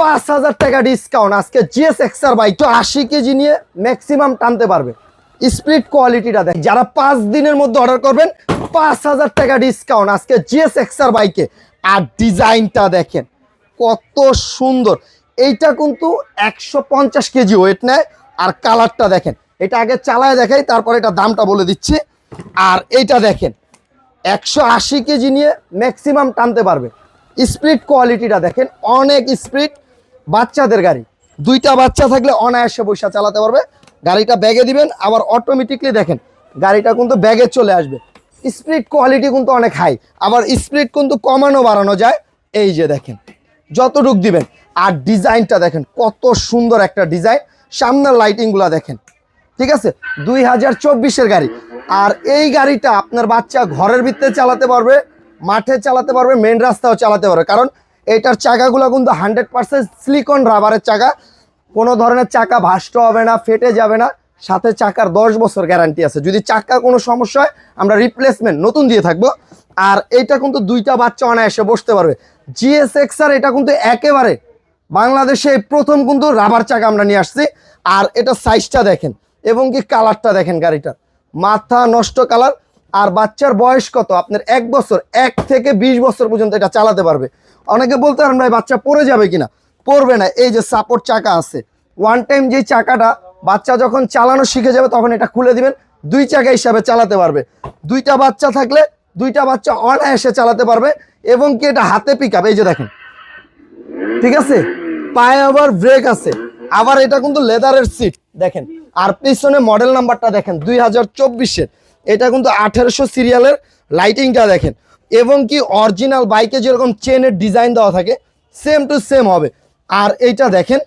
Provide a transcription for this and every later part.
পাঁচ হাজার টাকা ডিসকাউন্ট আজকে জিএস এক্সার বাইক তো আশি কেজি নিয়ে ম্যাক্সিমাম টানতে পারবে। স্প্লিট কোয়ালিটিটা দেখ যারা পাঁচ দিনের মধ্যে অর্ডার করবেন, পাঁচ হাজার টাকা ডিসকাউন্ট আজকে জিএস এক্সার বাইকে আর ডিজাইনটা দেখেন, কত সুন্দর। এইটা কিন্তু একশো পঞ্চাশ কেজি ওয়েট নেয়। আর কালারটা দেখেন, এটা আগে চালায় দেখাই, তারপর এটা দামটা বলে দিচ্ছি। আর এইটা দেখেন, একশো আশি কেজি নিয়ে ম্যাক্সিমাম টানতে পারবে। স্প্রিট কোয়ালিটিটা দেখেন, অনেক স্প্রিট বাচ্চাদের গাড়ি। দুইটা বাচ্চা থাকলে অনায়াসে বৈশা চালাতে পারবে। গাড়িটা ব্যাগে দিবেন, আবার অটোমেটিকলি দেখেন, গাড়িটা কিন্তু ব্যাগে চলে আসবে। স্পিড কোয়ালিটি কিন্তু অনেক হাই আবার স্পিড কিন্তু কমানো বাড়ানো যায়। এই যে দেখেন, যতটুক দিবেন। আর ডিজাইনটা দেখেন, কত সুন্দর একটা ডিজাইন। সামনের লাইটিংগুলো দেখেন, ঠিক আছে? দুই হাজার চব্বিশের গাড়ি। আর এই গাড়িটা আপনার বাচ্চা ঘরের ভিতরে চালাতে পারবে, মাঠে চালাতে পারবে মেন রাস্তাও চালাতে পারবে। কারণ এটার চাকাগুলো কিন্তু হান্ড্রেড পার্সেন্ট সিলিকন রাবারের চাকা। কোনো ধরনের চাকা ভাষ্ট হবে না, ফেটে যাবে না। সাথে চাকার দশ বছর গ্যারান্টি আছে। যদি চাকা কোনো সমস্যা হয়, আমরা রিপ্লেসমেন্ট নতুন দিয়ে থাকব। আর এটা কিন্তু দুইটা বাচ্চা অনায়াসে বসতে পারবে। জিএসএক্স আর এটা কিন্তু একেবারে বাংলাদেশে প্রথম কিন্তু রাবার চাকা আমরা নিয়ে আসছি। আর এটা সাইজটা দেখেন, এবং কি কালারটা দেখেন গাড়িটার। মাথা নষ্ট কালার আর বাচ্চার বয়স কত? আপনার এক বছর, এক থেকে বিশ বছর পর্যন্ত এটা চালাতে পারবে। অনেকে বলতে পারেন, ভাই, বাচ্চা পড়ে যাবে কিনা? পড়বে না। এই যে সাপোর্ট চাকা আছে ওয়ান টাইম যে চাকাটা বাচ্চা যখন চালানো শিখে যাবে, তখন এটা খুলে দিবেন, দুই চাকা হিসাবে চালাতে পারবে। দুইটা বাচ্চা থাকলে দুইটা বাচ্চা অনায়াসে চালাতে পারবে এবং কি এটা হাতে পিক এই যে দেখেন। ঠিক আছে? পায়ে আবার ব্রেক আছে। আবার এটা কিন্তু লেদারের সিট দেখেন, আর পিছনে মডেল নাম্বারটা দেখেন, দুই হাজার চব্বিশের। এটা কিন্তু আঠেরোশো সিরিয়ালের লাইটিংটা দেখেন। এবং কি অরিজিনাল বাইকে যেরকম চেনের ডিজাইন দেওয়া থাকে সেম টু সেম হবে। আর এইটা দেখেন,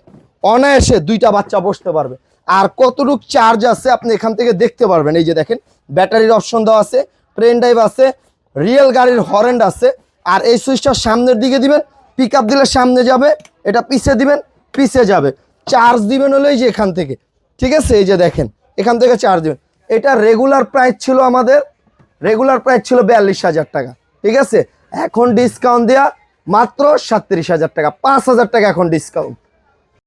অনায়াসে দুইটা বাচ্চা বসতে পারবে। আর কতটুক চার্জ আছে আপনি এখান থেকে দেখতে পারবেন। এই যে দেখেন ব্যাটারির অপশন দেওয়া আছে ট্রেন ড্রাইভ আছে রিয়েল গাড়ির হরেন্ড আছে। আর এই সুইচটা সামনের দিকে দিবেন পিক দিলে সামনে যাবে, এটা পিছে দিবেন, পিছে যাবে। চার্জ দিবেন হলো এই যে এখান থেকে। ঠিক আছে? এই যে দেখেন, এখান থেকে চার্জ দিবেন। এটা রেগুলার প্রাইস ছিল আমাদের রেগুলার প্রাইস ছিল বিয়াল্লিশ হাজার টাকা। ঠিক আছে? এখন ডিসকাউন্ট দেওয়া মাত্র সাতত্রিশ হাজার টাকা পাঁচ হাজার টাকা এখন ডিসকাউন্ট